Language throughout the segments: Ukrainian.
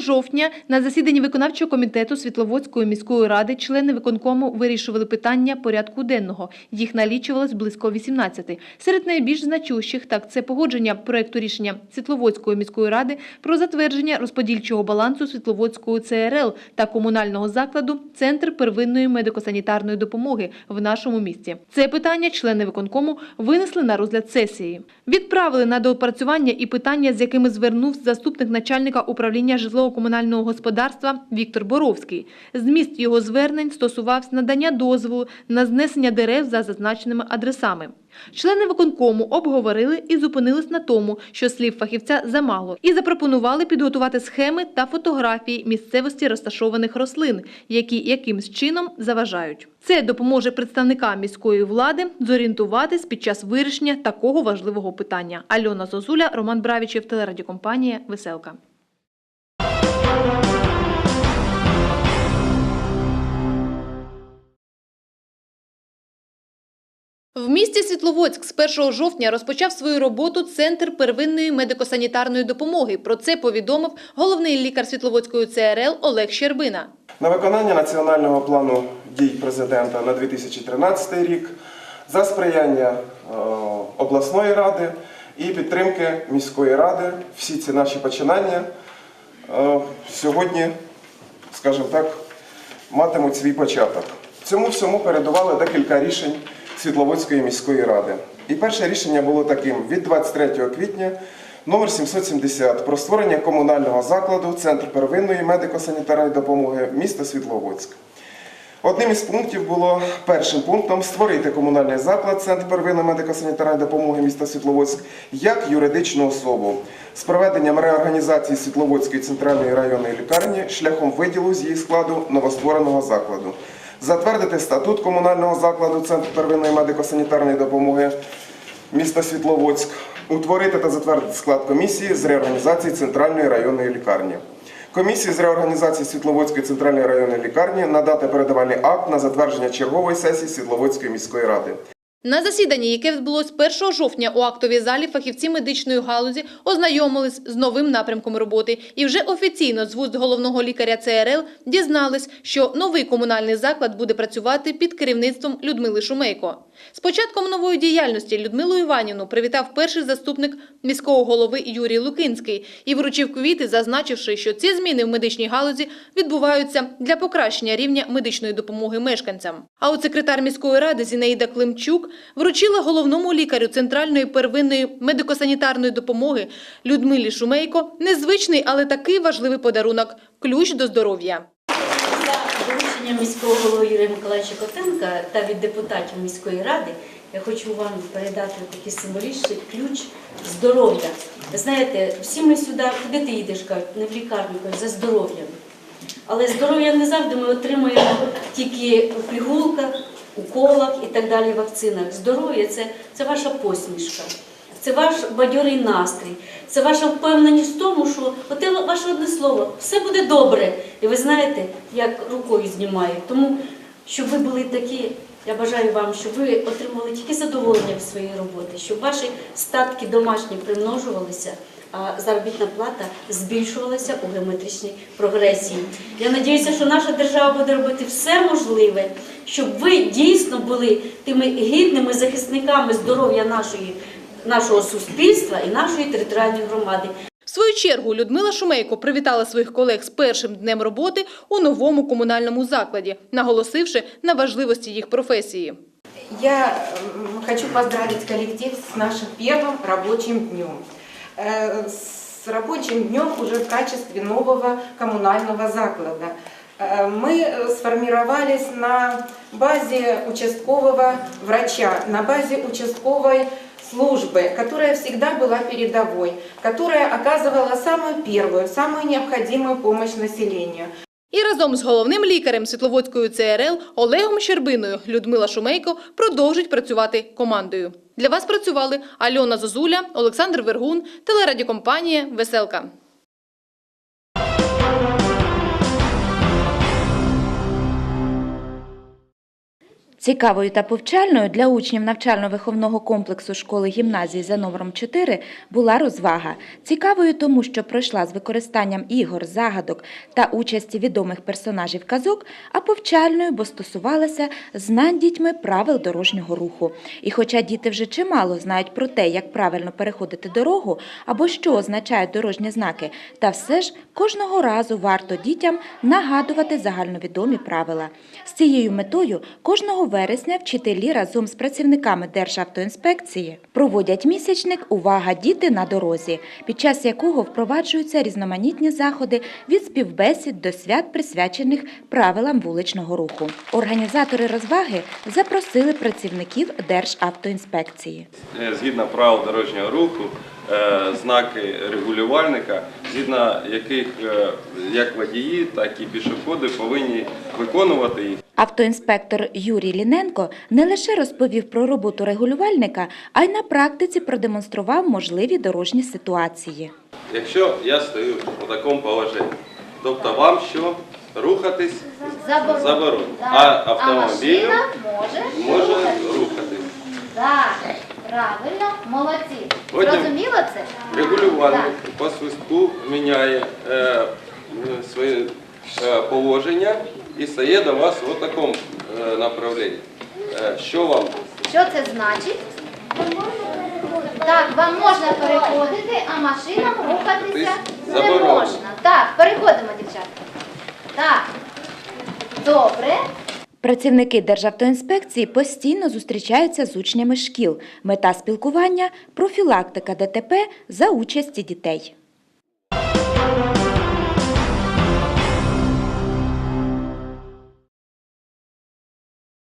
жовтня на засіданні виконавчого комітету Світловодської міської ради члени виконкому вирішували питання порядку денного. Їх налічувалось близько 18. Серед найбільш значущих так це погодження проекту рішення Світловодської міської ради про затвердження розподільчого балансу Світловодської ЦРЛ та комунального закладу Центр первинної медико-санітарної допомоги в нашому місті. Це питання члени виконкому винесли на розгляд сесії. Відправили на доопрацювання і питання, з якими звернув заступник начальника управління житлово-комунального господарства Віктор Боровський. Зміст його звернень стосувався надання дозволу на знесення дерев за зазначеними адресами. Члени виконкому обговорили і зупинились на тому, що слів фахівця замало, і запропонували підготувати схеми та фотографії місцевості розташованих рослин, які якимсь чином заважають. Це допоможе представникам міської влади зорієнтуватись під час вирішення такого важливого питання. Альона Зозуля, Роман Бравічев, телерадіокомпанія Веселка. В місті Світловодськ з 1 жовтня розпочав свою роботу Центр первинної медико-санітарної допомоги. Про це повідомив головний лікар Світловодської ЦРЛ Олег Щербина. На виконання національного плану дій президента на 2013 рік за сприяння е, обласної ради і підтримки міської ради всі ці наші починання е, сьогодні, скажімо так, матимуть свій початок. Цьому всьому передували декілька рішень Світловодської міської ради. І перше рішення було таким від 23 квітня номер 770 про створення комунального закладу Центр первинної медико-санітарної допомоги міста Світловодськ. Одним із пунктів було першим пунктом створити комунальний заклад Центр первинної медико-санітарної допомоги міста Світловодськ як юридичну особу з проведенням реорганізації Світловодської центральної районної лікарні шляхом виділу з її складу новоствореного закладу. Затвердити статут комунального закладу Центру первинної медико-санітарної допомоги міста Світловодськ, утворити та затвердити склад комісії з реорганізації центральної районної лікарні. Комісії з реорганізації Світловодської центральної районної лікарні надати передавальний акт на затвердження чергової сесії Світловодської міської ради. На засіданні, яке відбулось 1 жовтня у актовій залі, фахівці медичної галузі ознайомились з новим напрямком роботи і вже офіційно з вуст головного лікаря ЦРЛ дізнались, що новий комунальний заклад буде працювати під керівництвом Людмили Шумейко. З початком нової діяльності Людмилу Іванівну привітав перший заступник міського голови Юрій Лукинський і вручив квіти, зазначивши, що ці зміни в медичній галузі відбуваються для покращення рівня медичної допомоги мешканцям. А от секретар міської ради Зінаїда Климчук вручила головному лікарю центральної первинної медико-санітарної допомоги Людмилі Шумейко незвичний, але такий важливий подарунок ключ до здоров'я. За міського голови Юрія Миколаївича Котенка та від депутатів міської ради я хочу вам передати такий символічний ключ здоров'я. Знаєте, всі ми сюди, куди ти їдеш, кажуть, не в лікарню, кажуть, за здоров'ям. Але здоров'я не завжди ми отримуємо тільки в пігулках, уколах і так далі, вакцинах. Здоров'я це ваша посмішка. Це ваш бадьорий настрій, це ваша впевненість в тому, що оте ваше одне слово, все буде добре. І ви знаєте, як рукою знімають. Тому, щоб ви були такі, я бажаю вам, щоб ви отримували тільки задоволення від своєї роботи, щоб ваші статки домашні примножувалися, а заробітна плата збільшувалася у геометричній прогресії. Я сподіваюся, що наша держава буде робити все можливе, щоб ви дійсно були тими гідними захисниками здоров'я нашої нашого суспільства і нашої територіальної громади. В свою чергу Людмила Шумейко привітала своїх колег з першим днем роботи у новому комунальному закладі, наголосивши на важливості їх професії. Я м, хочу поздравить коллектив с нашим первым рабочим днем. Э, С рабочим днем уже в качестве нового коммунального заклада. Э, Мы э, сформировались на базе участкового врача, на базе участковой службы, которая всегда была передовой, которая оказывала самую первую, самую необходимую помощь населению. І разом з головним лікарем Світловодської ЦРЛ Олегом Щербиною Людмила Шумейко продовжить працювати командою. Для вас працювали Альона Зозуля, Олександр Вергун, телерадіокомпанія Веселка. Цікавою та повчальною для учнів навчально-виховного комплексу школи гімназії за номером 4 була розвага. Цікавою тому, що пройшла з використанням ігор, загадок та участі відомих персонажів казок, а повчальною, бо стосувалася знань дітьми правил дорожнього руху. І хоча діти вже чимало знають про те, як правильно переходити дорогу або що означають дорожні знаки, та все ж кожного разу варто дітям нагадувати загальновідомі правила. З цією метою кожного вересня вчителі разом з працівниками Державтоінспекції проводять місячник Увага діти на дорозі, під час якого впроваджуються різноманітні заходи від співбесід до свят, присвячених правилам вуличного руху. Організатори розваги запросили працівників Державтоінспекції. Е, згідно правил дорожнього руху, е, знаки регулювальника, згідно яких е, як водії, так і пішоходи повинні виконувати їх. Автоінспектор Юрій Ліненко не лише розповів про роботу регулювальника, а й на практиці продемонстрував можливі дорожні ситуації. Якщо я стою у такому положенні, тобто вам що рухатись Заборонено. а автомобіль може, може рухатись. Так, правильно, молодці. Потім- Зрозуміло це? Регулювальник по свистку міняє е, е, своє е, положення і стає до вас у такому е, направленні. Е, що вам Що це значить? Так, вам можна переходити, а машинам рухатися не можна. Так, переходимо, дівчатка. Так. Добре. Працівники Державтоінспекції постійно зустрічаються з учнями шкіл. Мета спілкування профілактика ДТП за участі дітей.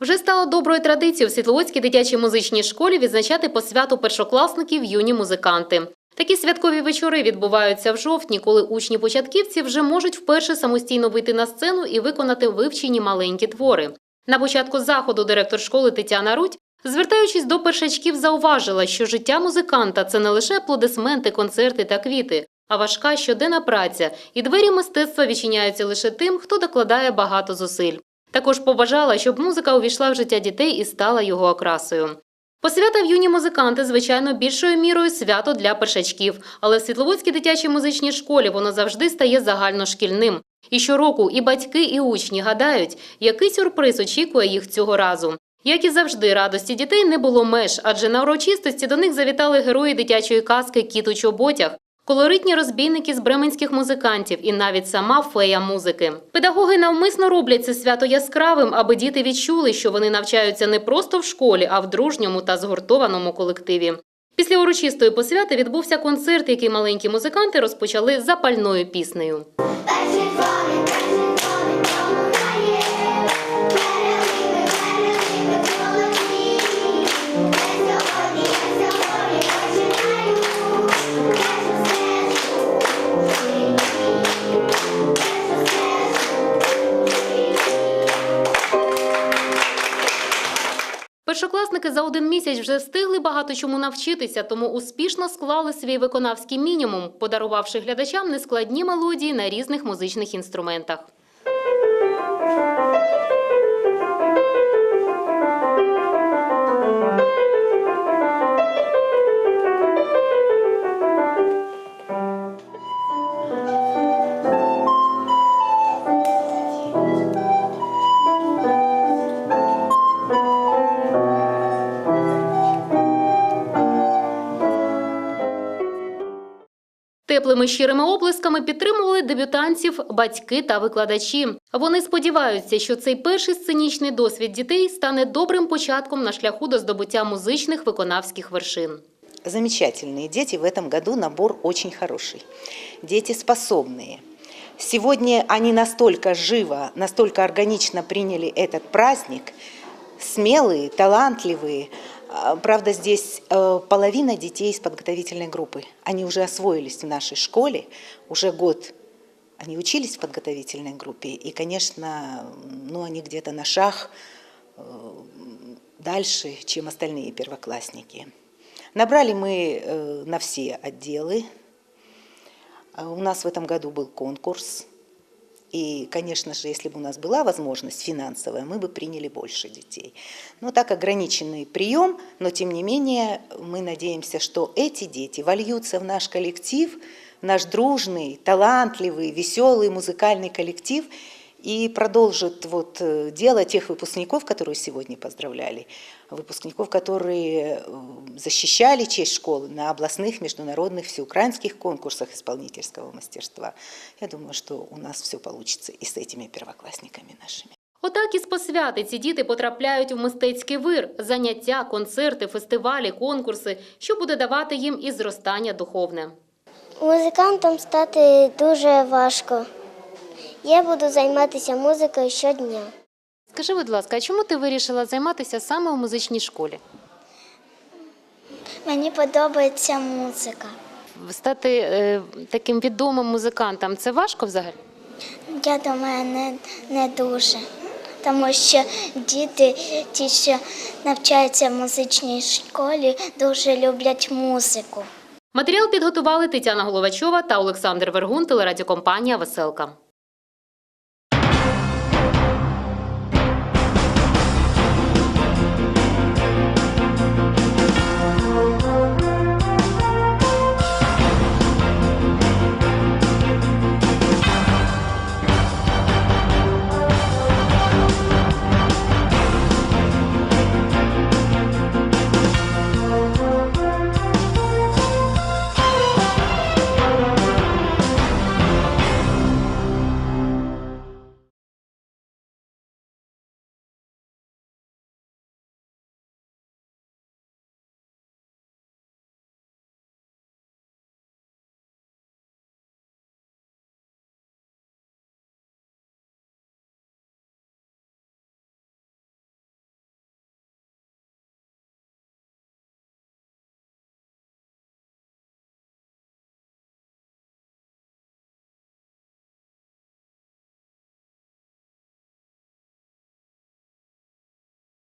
Вже стало доброю традицією в Світловодській дитячій музичній школі відзначати посвяту першокласників юні музиканти. Такі святкові вечори відбуваються в жовтні, коли учні початківці вже можуть вперше самостійно вийти на сцену і виконати вивчені маленькі твори. На початку заходу директор школи Тетяна Рудь, звертаючись до першачків, зауважила, що життя музиканта це не лише аплодисменти, концерти та квіти, а важка щоденна праця, і двері мистецтва відчиняються лише тим, хто докладає багато зусиль. Також побажала, щоб музика увійшла в життя дітей і стала його окрасою. Посвята в юні музиканти, звичайно, більшою мірою свято для першачків, але в Світловодській дитячій музичній школі воно завжди стає загальношкільним. І щороку і батьки, і учні гадають, який сюрприз очікує їх цього разу. Як і завжди, радості дітей не було меж, адже на урочистості до них завітали герої дитячої казки Кіт у чоботях, колоритні розбійники з бременських музикантів і навіть сама фея музики. Педагоги навмисно роблять це свято яскравим, аби діти відчули, що вони навчаються не просто в школі, а в дружньому та згуртованому колективі. Після урочистої посвяти відбувся концерт, який маленькі музиканти розпочали запальною піснею. За один місяць вже встигли багато чому навчитися, тому успішно склали свій виконавський мінімум, подарувавши глядачам нескладні мелодії на різних музичних інструментах. Теплими щирими оплесками підтримували дебютантів батьки та викладачі. Вони сподіваються, що цей перший сценічний досвід дітей стане добрим початком на шляху до здобуття музичних виконавських вершин. Замечательные дети в этом году набор очень хороший. Дети способные. Сегодня они настолько живо, настолько органично приняли этот праздник, смелые, талантливые. а, Правда, здесь э, половина детей из подготовительной группы. Они уже освоились в нашей школе, уже год они учились в подготовительной группе, и, конечно, ну, они где-то на шаг э, дальше, чем остальные первоклассники. Набрали мы э, на все отделы. А У нас в этом году был конкурс. И, конечно же, если бы у нас была возможность финансовая, мы бы приняли больше детей. Но так ограниченный прием, но тем не менее мы надеемся, что эти дети вольются в наш коллектив, в наш дружный, талантливый, веселый музыкальный коллектив и продолжат вот э, дело тех выпускников, которые сегодня поздравляли, выпускников, которые э, защищали честь школы на областных, международных, всеукраинских конкурсах исполнительского мастерства. Я думаю, что у нас все получится и с этими первоклассниками нашими. Отак із посвяти ці діти потрапляють в мистецький вир – заняття, концерти, фестивалі, конкурси, що буде давати їм і зростання духовне. Музикантом стати дуже важко. Я буду займатися музикою щодня. Скажи, будь ласка, а чому ти вирішила займатися саме у музичній школі? Мені подобається музика. Стати е, таким відомим музикантом – це важко взагалі? Я думаю, не, не дуже. Тому що діти, ті, що навчаються в музичній школі, дуже люблять музику. Матеріал підготували Тетяна Головачова та Олександр Вергун, телерадіокомпанія «Веселка».